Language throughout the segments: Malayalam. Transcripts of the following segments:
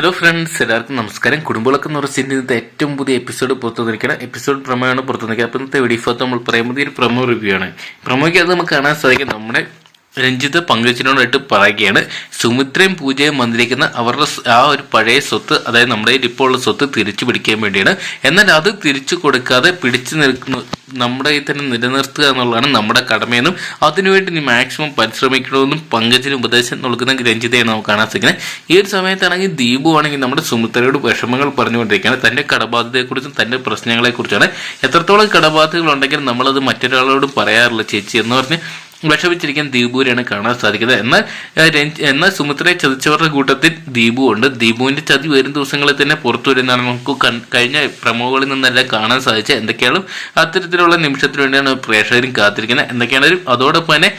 ഹലോ ഫ്രണ്ട്സ് എല്ലാവർക്കും നമസ്കാരം. കുടുംബങ്ങളൊക്കെ പറഞ്ഞ ഇന്നത്തെ ഏറ്റവും പുതിയ എപ്പിസോഡ് പുറത്തു നിൽക്കണം എപ്പിസോഡ് പ്രമോയാണ് പുറത്തു നിൽക്കുക അപ്പോൾ ഇന്നത്തെ വീഡിയോ നമ്മൾ പറയുമ്പോൾ പ്രമോ റിവ്യൂ ആണ്. പ്രമോയ്ക്ക് അത് നമുക്ക് കാണാൻ സാധിക്കും. നമ്മുടെ രഞ്ജിത്ത് പങ്കുവച്ചിനോടായിട്ട് പറയുകയാണ്. സുമിത്രയും പൂജയും വന്നിരിക്കുന്ന അവരുടെ ആ ഒരു പഴയ സ്വത്ത് അതായത് നമ്മുടെ ഇപ്പോൾ ഉള്ള സ്വത്ത് തിരിച്ചു പിടിക്കാൻ വേണ്ടിയാണ്. എന്നാൽ അത് തിരിച്ചു കൊടുക്കാതെ പിടിച്ചു നിൽക്കുന്നു നമ്മുടെ ഈ തന്നെ നിലനിർത്തുക എന്നുള്ളതാണ് നമ്മുടെ കടമയെന്നും അതിനുവേണ്ടി നീ മാക്സിമം പരിശ്രമിക്കണമെന്നും പങ്കജിന് ഉപദേശം നൽകുന്ന രഞ്ജിതയാണ് നമുക്ക് കാണാൻ സാധിക്കുന്നത്. ഈ ഒരു സമയത്താണെങ്കിൽ ദീപു ആണെങ്കിൽ നമ്മുടെ സുമിത്രയോട് വിഷമങ്ങൾ പറഞ്ഞുകൊണ്ടിരിക്കുകയാണ്. തന്റെ കടബാധ്യതയെക്കുറിച്ചും തന്റെ പ്രശ്നങ്ങളെക്കുറിച്ചാണ് എത്രത്തോളം കടബാധ്യതകൾ ഉണ്ടെങ്കിലും നമ്മളത് മറ്റൊരാളോട് പറയാറില്ല ചേച്ചി എന്ന് പറഞ്ഞ് വിഷമിച്ചിരിക്കാൻ ദീപുവിനെയാണ് കാണാൻ സാധിക്കുന്നത്. എന്നാൽ എന്നാൽ സുമിത്രയെ ചതിച്ചവരുടെ കൂട്ടത്തിൽ ദീപു ഉണ്ട്. ദീപുവിന്റെ ചതി വരും ദിവസങ്ങളിൽ തന്നെ പുറത്തു വരുന്നതാണ് നമുക്ക് കഴിഞ്ഞ പ്രമോകളിൽ നിന്നെല്ലാം കാണാൻ സാധിച്ചത്. എന്തൊക്കെയാണ് അത്തരത്തിലുള്ള നിമിഷത്തിന് വേണ്ടിയാണ് പ്രേക്ഷകരും കാത്തിരിക്കുന്നത്. എന്തൊക്കെയാണെങ്കിലും അതോടൊപ്പം തന്നെ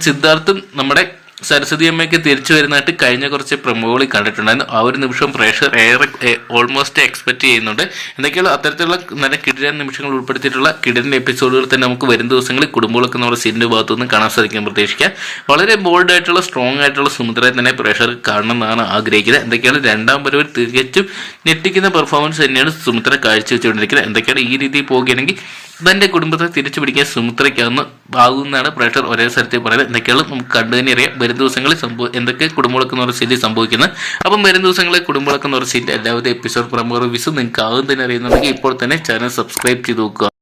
സിദ്ധാർത്ഥും നമ്മുടെ സരസ്വതി അമ്മയ്ക്ക് തിരിച്ചു വരുന്നതായിട്ട് കഴിഞ്ഞ കുറച്ച് പ്രമുഖകളിൽ കണ്ടിട്ടുണ്ടായിരുന്നു. ആ ഒരു നിമിഷം പ്രേക്ഷകർ ഏറെ ഓൾമോസ്റ്റ് എക്സ്പെക്ട് ചെയ്യുന്നുണ്ട്. എന്തൊക്കെയുള്ള അത്തരത്തിലുള്ള നല്ല കിടിലൻ നിമിഷങ്ങൾ ഉൾപ്പെടുത്തിയിട്ടുള്ള കിടിലൻ എപ്പിസോഡുകൾ തന്നെ നമുക്ക് വരും ദിവസങ്ങളിൽ കുടുംബങ്ങളൊക്കെ നമ്മുടെ സീനിന്റെ ഭാഗത്തുനിന്ന് കാണാൻ സാധിക്കാൻ പ്രതീക്ഷിക്കാം. വളരെ ബോൾഡ് ആയിട്ടുള്ള സ്ട്രോങ് ആയിട്ടുള്ള സുമുദ്രയെ തന്നെ പ്രേക്ഷകർ കാണണം എന്നാണ് ആഗ്രഹിക്കുന്നത്. എന്തൊക്കെയാണ്? രണ്ടാം വരവിൽ തികച്ചും ഞെട്ടിക്കുന്ന പെർഫോമൻസ് തന്നെയാണ് സുമിത്ര കാഴ്ചവെച്ചുകൊണ്ടിരിക്കുന്നത്. എന്തൊക്കെയാണ് ഈ രീതിയിൽ പോകുകയാണെങ്കിൽ തന്റെ കുടുംബത്തെ തിരിച്ചു പിടിക്കാൻ സുമിത്രയ്ക്കാവുന്ന ഭാഗമെന്നാണ് പ്രേക്ഷകർ ഒരേ സ്ഥലത്ത് പറയുന്നത്. എന്തൊക്കെയാണ് നമുക്ക് കണ്ടു തന്നെ അറിയാം. വരും ദിവസങ്ങളിൽ സംഭവം എന്തൊക്കെ കുടുംബങ്ങളൊക്കെ എന്ന് പറഞ്ഞ സംഭവിക്കുന്നത് അപ്പം വരും ദിവസങ്ങളിൽ കുടുംബങ്ങളൊക്കെ എന്ന് പറഞ്ഞ എല്ലാവരും എപ്പിസോഡ് പ്രമോ റിവ്യൂസും നിങ്ങൾക്ക് ആകും തന്നെ അറിയുന്നുണ്ടെങ്കിൽ ഇപ്പോൾ തന്നെ ചാനൽ സബ്സ്ക്രൈബ് ചെയ്ത് നോക്കുക.